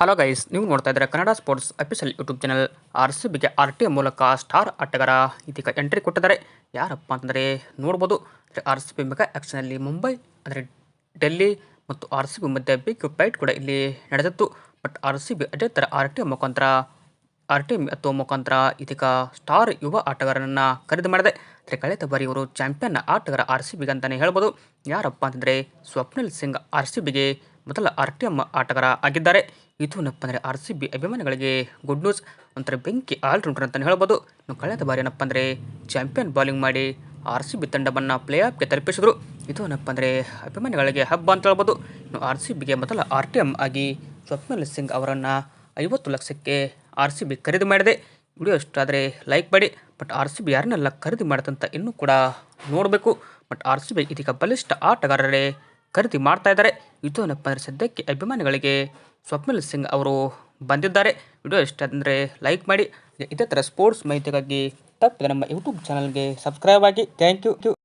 Hello guys ನೀವು ನೋಡ್ತಾ ಇದ್ದಾರೆ Kannada sports official YouTube channel R C ಬಿಗೆ ಆರ್ ಟಿ ಮೂಲಕ ಸ್ಟಾರ್ ಆಟಗಾರ ಇದೀಗ ಎಂಟ್ರಿ ಕೊಟ್ಟಿದ್ದಾರೆ. ಯಾರಪ್ಪ ಅಂತಂದರೆ ನೋಡ್ಬೋದು. ಆರ್ ಸಿ ಬಿ ಮೆಗ ಆ್ಯಕ್ಷನಲ್ಲಿ ಮುಂಬೈ, ಅಂದರೆ ಡೆಲ್ಲಿ ಮತ್ತು ಆರ್ ಸಿ ಬಿ ಮಧ್ಯೆ ಬಿಗ್ ಫೈಟ್ ಕೂಡ ಇಲ್ಲಿ ನಡೆದಿತ್ತು. ಬಟ್ ಆರ್ ಸಿ ಬಿ ಅದೇ ಥರ ಆರ್ ಟಿ ಮುಖಾಂತರ ಆರ್ ಟಿ ಅಥವಾ ಮುಖಾಂತರ ಇದೀಗ ಸ್ಟಾರ್ ಯುವ ಆಟಗಾರನನ್ನು ಖರೀದಿ ಮಾಡಿದೆ. ಅಂದರೆ ಕಳೆದ ಬಾರಿ ಇವರು ಚಾಂಪಿಯನ್ ಆಟಗಾರ ಆರ್ ಸಿ ಬಿಗೆ ಅಂತಲೇ ಹೇಳ್ಬೋದು. ಯಾರಪ್ಪ ಅಂತಂದರೆ ಸ್ವಪ್ನಿಲ್ ಸಿಂಗ್ ಆರ್ ಸಿ ಬಿಗೆ ಮೊದಲ ಆರ್ ಟಿ ಎಂ ಆಟಗಾರ ಆಗಿದ್ದಾರೆ. ಇದು ಏನಪ್ಪ ಅಂದರೆ ಆರ್ ಸಿ ಬಿ ಅಭಿಮಾನಿಗಳಿಗೆ ಗುಡ್ ನ್ಯೂಸ್ ಒಂಥರ ಬೆಂಕಿ ಆಲ್ರೌಂಡರ್ ಅಂತಲೇ ಹೇಳ್ಬೋದು. ಇನ್ನು ಕಳೆದ ಬಾರಿ ಏನಪ್ಪ ಅಂದರೆ ಚಾಂಪಿಯನ್ ಬೌಲಿಂಗ್ ಮಾಡಿ ಆರ್ ಸಿ ಬಿ ತಂಡವನ್ನು ಪ್ಲೇ ಆಫ್ಗೆ ತಲುಪಿಸಿದ್ರು. ಇದು ಏನಪ್ಪ ಅಂದರೆ ಅಭಿಮಾನಿಗಳಿಗೆ ಹಬ್ಬ ಅಂತ ಹೇಳ್ಬೋದು. ಇನ್ನು ಆರ್ ಸಿ ಬಿಗೆ ಮೊದಲ ಆರ್ ಟಿ ಎಂ ಆಗಿ ಸ್ವಪ್ನಲ್ ಸಿಂಗ್ ಅವರನ್ನು ಐವತ್ತು ಲಕ್ಷಕ್ಕೆ ಆರ್ ಸಿ ಬಿ ಖರೀದಿ ಮಾಡಿದೆ. ವಿಡಿಯೋ ಇಷ್ಟಾದರೆ ಲೈಕ್ ಮಾಡಿ. ಬಟ್ ಆರ್ ಸಿ ಬಿ ಯಾರನ್ನೆಲ್ಲ ಖರೀದಿ ಮಾಡಿದಂತ ಇನ್ನೂ ಕೂಡ ನೋಡಬೇಕು. ಬಟ್ ಆರ್ ಸಿ ಬಿ ಇದೀಗ ಬಲಿಷ್ಠ ಆಟಗಾರರೇ ಖರೀದಿ ಮಾಡ್ತಾ ಇದ್ದಾರೆ. ಇದು ಏನಪ್ಪ ಅಂದರೆ ಸದ್ಯಕ್ಕೆ ಅಭಿಮಾನಿಗಳಿಗೆ. ಸ್ವಪ್ನಿಲ್ ಸಿಂಗ್ ಅವರು ಬಂದಿದ್ದಾರೆ. ವಿಡಿಯೋ ಇಷ್ಟ ಅಂದರೆ ಲೈಕ್ ಮಾಡಿ. ಇದೇ ಥರ ಸ್ಪೋರ್ಟ್ಸ್ ಮಾಹಿತಿಗಾಗಿ ತಪ್ಪದೆ ನಮ್ಮ ಯೂಟ್ಯೂಬ್ ಚಾನಲ್ಗೆ ಸಬ್ಸ್ಕ್ರೈಬ್ ಆಗಿ. Thank you